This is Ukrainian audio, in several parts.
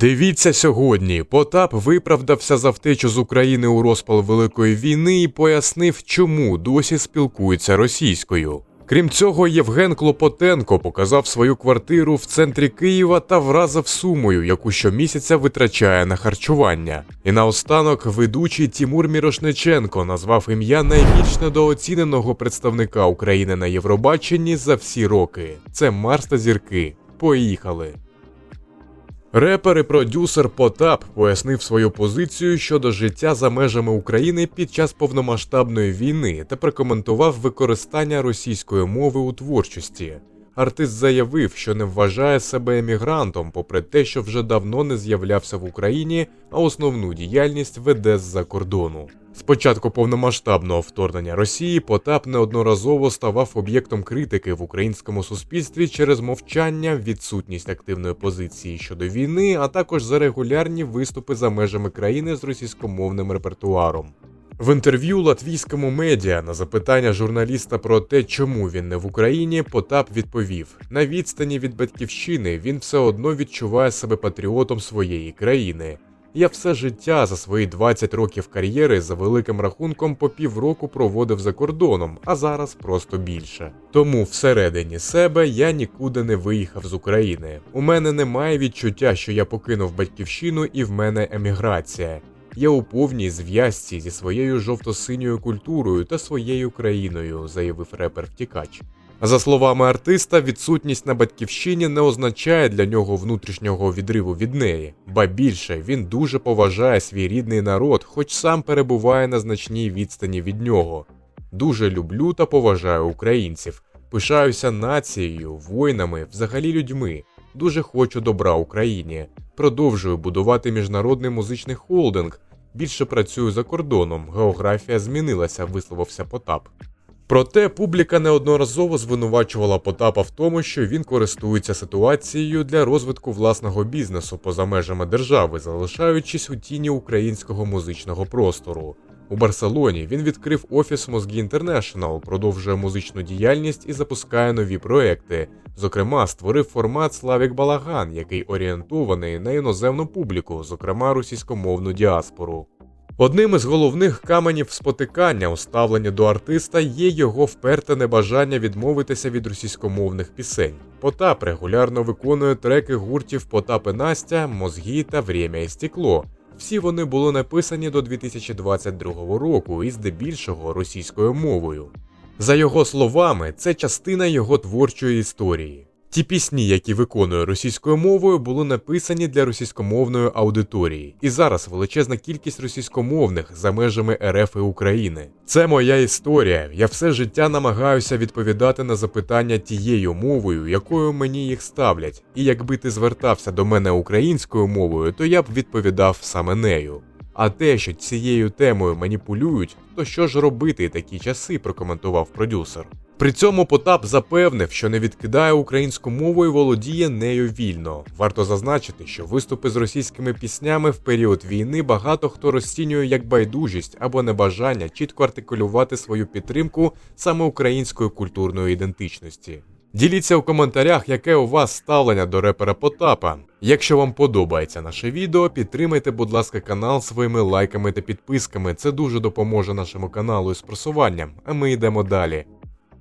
Дивіться сьогодні. Потап виправдався за втечу з України у розпал Великої війни і пояснив, чому досі спілкується російською. Крім цього, Євген Клопотенко показав свою квартиру в центрі Києва та вразив сумою, яку щомісяця витрачає на харчування. І наостанок ведучий Тімур Мірошниченко назвав ім'я найбільш недооціненого представника України на Євробаченні за всі роки. Це Марс та зірки. Поїхали. Репер і продюсер Потап пояснив свою позицію щодо життя за межами України під час повномасштабної війни та прокоментував використання російської мови у творчості. Артист заявив, що не вважає себе емігрантом, попри те, що вже давно не з'являвся в Україні, а основну діяльність веде з-за кордону. З початку повномасштабного вторгнення Росії Потап неодноразово ставав об'єктом критики в українському суспільстві через мовчання, відсутність активної позиції щодо війни, а також за регулярні виступи за межами країни з російськомовним репертуаром. В інтерв'ю латвійському медіа на запитання журналіста про те, чому він не в Україні, Потап відповів: на відстані від батьківщини він все одно відчуває себе патріотом своєї країни. Я все життя за свої 20 років кар'єри за великим рахунком по півроку проводив за кордоном, а зараз просто більше. Тому всередині себе я нікуди не виїхав з України. У мене немає відчуття, що я покинув батьківщину і в мене еміграція. Я у повній зв'язці зі своєю жовто-синьою культурою та своєю країною, заявив репер втікач. За словами артиста, відсутність на батьківщині не означає для нього внутрішнього відриву від неї, ба більше він дуже поважає свій рідний народ, хоч сам перебуває на значній відстані від нього. Дуже люблю та поважаю українців, пишаюся нацією, воїнами, взагалі людьми. Дуже хочу добра Україні. Продовжую будувати міжнародний музичний холдинг. Більше працюю за кордоном. Географія змінилася, висловився Потап. Проте публіка неодноразово звинувачувала Потапа в тому, що він користується ситуацією для розвитку власного бізнесу поза межами держави, залишаючись у тіні українського музичного простору. У Барселоні він відкрив офіс Мозгі Інтернешнл, продовжує музичну діяльність і запускає нові проекти. Зокрема, створив формат Славік Балаган, який орієнтований на іноземну публіку, зокрема російськомовну діаспору. Одним із головних каменів спотикання у ставленні до артиста є його вперте небажання відмовитися від російськомовних пісень. Потап регулярно виконує треки гуртів Потап і Настя, Мозгі та Время і стекло. Всі вони були написані до 2022 року і здебільшого російською мовою. За його словами, це частина його творчої історії. Ті пісні, які виконує російською мовою, були написані для російськомовної аудиторії, і зараз величезна кількість російськомовних за межами РФ і України. Це моя історія. Я все життя намагаюся відповідати на запитання тією мовою, якою мені їх ставлять. І якби ти звертався до мене українською мовою, то я б відповідав саме нею. А те, що цією темою маніпулюють, то що ж робити такі часи, прокоментував продюсер. При цьому Потап запевнив, що не відкидає українську мову і володіє нею вільно. Варто зазначити, що виступи з російськими піснями в період війни багато хто розцінює як байдужість або небажання чітко артикулювати свою підтримку саме української культурної ідентичності. Діліться у коментарях, яке у вас ставлення до репера Потапа. Якщо вам подобається наше відео, підтримайте, будь ласка, канал своїми лайками та підписками. Це дуже допоможе нашому каналу із просуванням. А ми йдемо далі.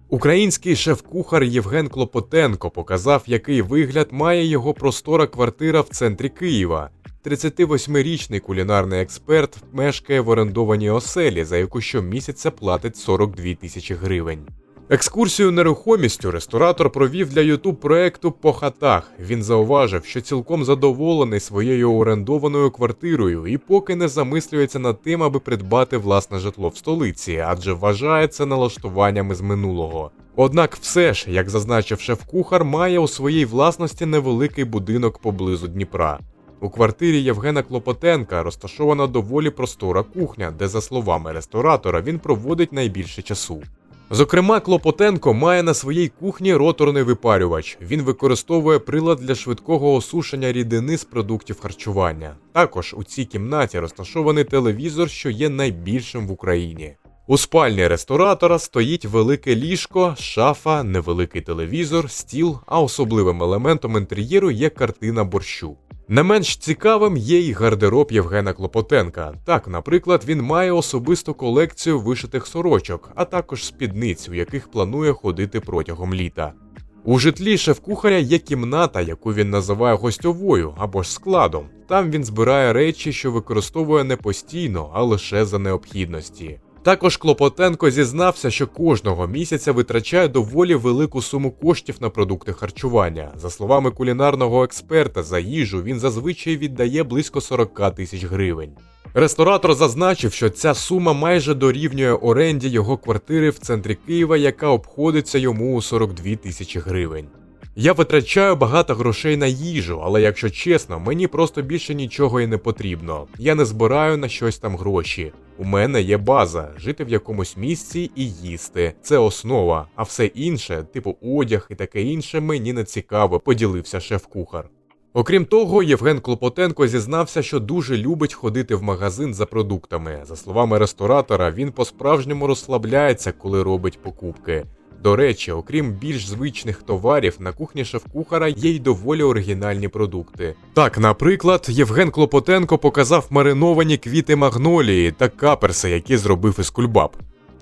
Український шеф-кухар Євген Клопотенко показав, який вигляд має його простора квартира в центрі Києва. 38-річний кулінарний експерт мешкає в орендованій оселі, за яку щомісяця платить 42 тисячі гривень. Екскурсію нерухомістю ресторатор провів для ютуб проекту по хатах. Він зауважив, що цілком задоволений своєю орендованою квартирою і поки не замислюється над тим, аби придбати власне житло в столиці, адже вважає це налаштуванням із минулого. Однак, все ж, як зазначив шеф-кухар, має у своїй власності невеликий будинок поблизу Дніпра. У квартирі Євгена Клопотенка розташована доволі простора кухня, де, за словами ресторатора, він проводить найбільше часу. Зокрема, Клопотенко має на своїй кухні роторний випарювач. Він використовує прилад для швидкого осушення рідини з продуктів харчування. Також у цій кімнаті розташований телевізор, що є найбільшим в Україні. У спальні ресторатора стоїть велике ліжко, шафа, невеликий телевізор, стіл, а особливим елементом інтер'єру є картина борщу. Не менш цікавим є й гардероб Євгена Клопотенка. Так, наприклад, він має особисту колекцію вишитих сорочок, а також спідниць, у яких планує ходити протягом літа. У житлі шеф-кухаря є кімната, яку він називає гостьовою або ж складом. Там він збирає речі, що використовує не постійно, а лише за необхідності. Також Клопотенко зізнався, що кожного місяця витрачає доволі велику суму коштів на продукти харчування. За словами кулінарного експерта, за їжу він зазвичай віддає близько 40 тисяч гривень. Ресторатор зазначив, що ця сума майже дорівнює оренді його квартири в центрі Києва, яка обходиться йому у 42 тисячі гривень. Я витрачаю багато грошей на їжу, але якщо чесно, мені просто більше нічого і не потрібно. Я не збираю на щось там гроші. У мене є база жити в якомусь місці і їсти. Це основа, а все інше, типу одяг і таке інше, мені не цікаво, поділився шеф-кухар. Окрім того, Євген Клопотенко зізнався, що дуже любить ходити в магазин за продуктами. За словами ресторатора, він по-справжньому розслабляється, коли робить покупки. До речі, окрім більш звичних товарів, на кухні шеф-кухара є й доволі оригінальні продукти. Так, наприклад, Євген Клопотенко показав мариновані квіти магнолії та каперси, які зробив із кульбаб.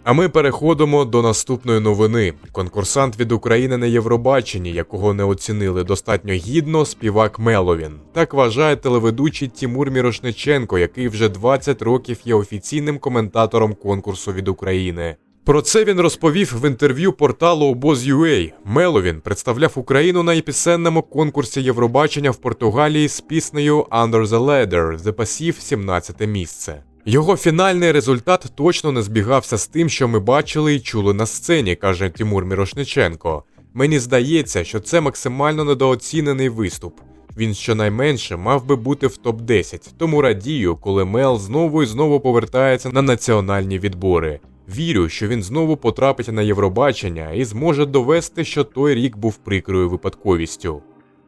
А ми переходимо до наступної новини. Конкурсант від України на Євробаченні, якого не оцінили достатньо гідно, співак Меловін. Так вважає телеведучий Тімур Мірошниченко, який вже 20 років є офіційним коментатором конкурсу від України. Про це він розповів в інтерв'ю порталу Обоз.ua. Меловін представляв Україну на епісенному конкурсі Євробачення в Португалії з піснею Under the Ladder, де посів 17 місце. Його фінальний результат точно не збігався з тим, що ми бачили і чули на сцені, каже Тимур Мірошниченко. Мені здається, що це максимально недооцінений виступ. Він щонайменше мав би бути в топ-10, тому радію, коли Мел знову і знову повертається на національні відбори. Вірю, що він знову потрапить на Євробачення і зможе довести, що той рік був прикрою випадковістю.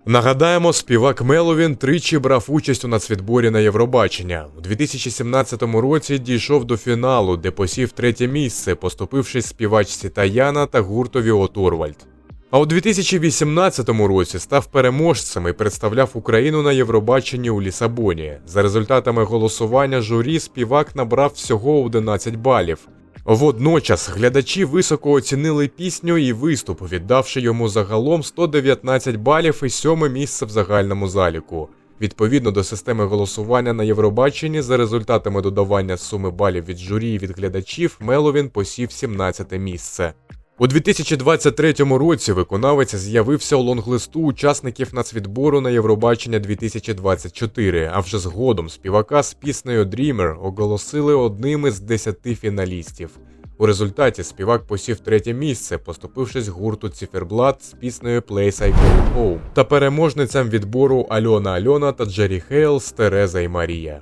Нагадаємо, співак Меловін тричі брав участь у нацвідборі на Євробачення. У 2017 році дійшов до фіналу, де посів третє місце, поступившись співачці Таяна та гуртові Оторвальд. А у 2018 році став переможцем і представляв Україну на Євробаченні у Лісабоні. За результатами голосування журі співак набрав всього 11 балів. Водночас глядачі високо оцінили пісню і виступ, віддавши йому загалом 119 балів і сьоме місце в загальному заліку. Відповідно до системи голосування на Євробаченні, за результатами додавання суми балів від журі і від глядачів, Меловін посів 17 місце. У 2023 році виконавець з'явився у лонглисту учасників нацвідбору на Євробачення 2024, а вже згодом співака з піснею Dreamer оголосили одним із 10 фіналістів. У результаті співак посів третє місце, поступившись гурту Циферблат з піснею Place I Call Home та переможницям відбору Альона Альона та Джері Хейл з Тереза і Марія.